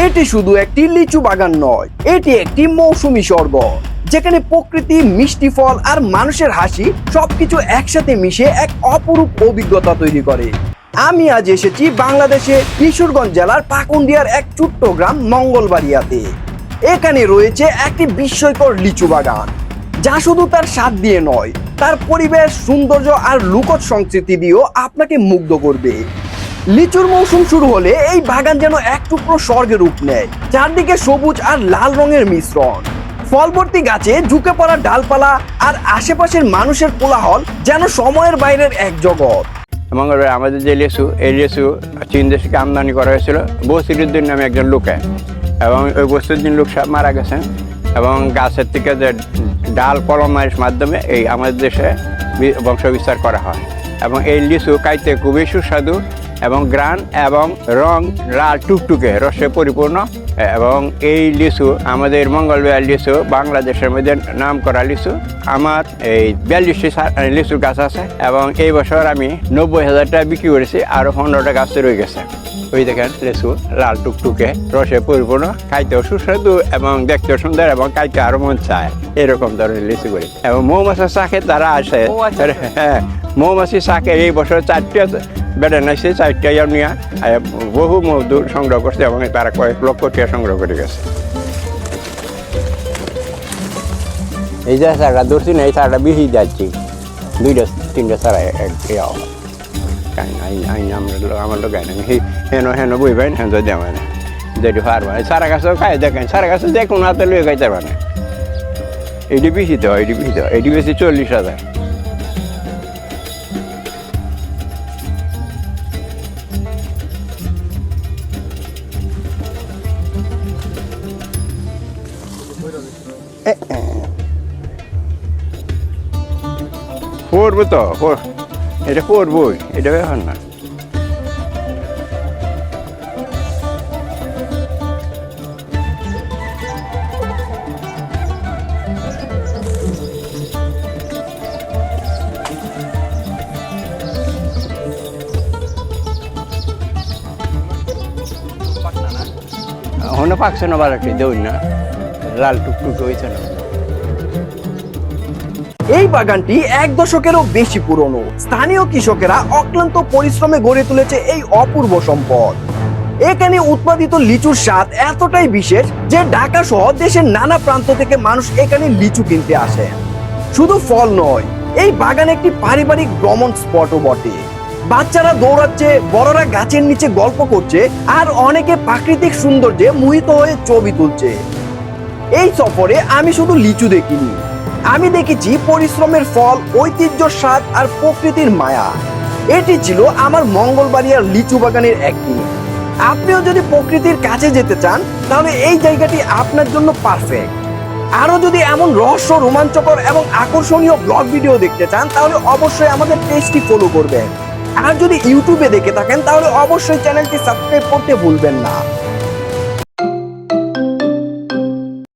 এটি শুধু একটি লিচু বাগান নয়, এটি একটি মৌসুমি স্বর্গ যেখানে প্রকৃতি, মিষ্টি ফল আর মানুষের হাসি সবকিছু একসাথে মিশে এক অপরূপ অভিজ্ঞতা তৈরি করে। আমি আজ এসেছি বাংলাদেশে কিশোরগঞ্জ জেলার পাকুন্ডিয়ার এক ছোট্ট গ্রাম মঙ্গলবাড়িয়াতে। এখানে রয়েছে একটি বিস্ময়কর লিচু বাগান, যা শুধু তার স্বাদ দিয়ে নয়, তার পরিবেশ, সৌন্দর্য আর লুকট সংস্কৃতি দিয়েও আপনাকে মুগ্ধ করবে। লিচুর মৌসুম শুরু হলে এই বাগান যেন এক টুকরো স্বর্গের রূপ নেয়। চারদিকে সবুজ আর লাল রঙের মিশ্রণ। ফলবর্তী গাছে ঝুঁকে পড়া ডালপালা আর আশেপাশের মানুষের কোলাহল যেন সময়ের বাইরের এক জগৎ। মঙ্গলবার আমাদের যে লেসু এই লেসু চীন দেশ আমদানি করা হয়েছিল? বসিরুদ্দিন নামে একজন লোকে। এবং ওই বসিরুদ্দিন লোক মারা গেছেন। এবং গাছের থেকে যে ডাল কলমের মাধ্যমে এই আমাদের দেশে বি- বংশবিস্তার করা হয়। এবং এই লিচু খাইতে খুবই সুস্বাদু। এবং গ্রান এবং রং লাল টুকটুকে রসে পরিপূর্ণ। এবং এই লিচু আমাদের মঙ্গলবার লিচু বাংলাদেশের মধ্যে নাম করা লিচু আমার এই বিয়াল্লিশটি লিচুর গাছ আছে। এবং এই বছর আমি নব্বই হাজার টাকা বিক্রি করেছি আরও পনেরোটা গাছ রয়ে গেছে। ওই দেখেন লিচু লাল টুকটুকে রসে পরিপূর্ণ খাইতেও সুস্বাদু এবং দেখতেও সুন্দর এবং খাইতে আরও মন চায়। এরকম ধরনের লিচু করি। এবং মৌমাছির শাকে তারা আসে হ্যাঁ মৌমাছি শাকে এই বছর চারটে বেড়ে নাইছে, চারটে নিয়ে বহু মধু সংগ্রহ করছে এবং তারা কয়েক লক্ষ টাকা সংগ্রহ করে গেছে। এই যে সারটা ধরছি না, এই সারটা বেশি যাচ্ছি। দুইটা, তিনটা সারা আমরা আমার লোক আইন হেন হেন বইবেন হেন তো দেওয়া না যেটি পারবা সারা গাছও খাই দেখেন সারা গাছে দেখুন হাতে লুয়ে খাইতে পারে। এটি বেশি দেওয়া এটি বেশি দেওয়া এটি বেশি চল্লিশ হাজার। পড়ব তো এটা পড়বই এটা ব্যাপার না হনে পাকছে না বারোটি দেউন না লাল টুকটুক হয়েছে না। এই বাগানটি এক দশকেরও বেশি পুরনো। স্থানীয় কৃষকেরা অক্লান্ত পরিশ্রমে গড়ে তুলেছে এই অপূর্ব সম্পদ। এখানে উৎপাদিত লিচুর স্বাদ এতটাই বিশেষ যে ঢাকা সহ দেশের নানা প্রান্ত থেকে মানুষ এখানে লিচু কিনতে আসে। শুধু ফল নয়, এই বাগান একটি পারিবারিক ভ্রমণ স্পটও বটে। বাচ্চারা দৌড়াচ্ছে, বড়রা গাছের নিচে গল্প করছে, আর অনেকে প্রাকৃতিক সৌন্দর্যে মোহিত হয়ে ছবি তুলছে। এই সফরে আমি শুধু লিচু দেখিনি। আমি দেখেছি পরিশ্রমের ফল, ঐতিহ্যর স্বাদ আর প্রকৃতির মায়া। এটি ছিল আমার মঙ্গলবাড়িয়ার লিচু বাগানের একটি। আপনিও যদি প্রকৃতির কাছে যেতে চান, তাহলে এই জায়গাটি আপনার জন্য পারফেক্ট আরও যদি এমন রহস্য, রোমাঞ্চকর এবং আকর্ষণীয় ব্লগ ভিডিও দেখতে চান, তাহলে অবশ্যই আমাদের পেজটি ফলো করবেন। আর যদি ইউটিউবে দেখে থাকেন, তাহলে অবশ্যই চ্যানেলটি সাবস্ক্রাইব করতে ভুলবেন না।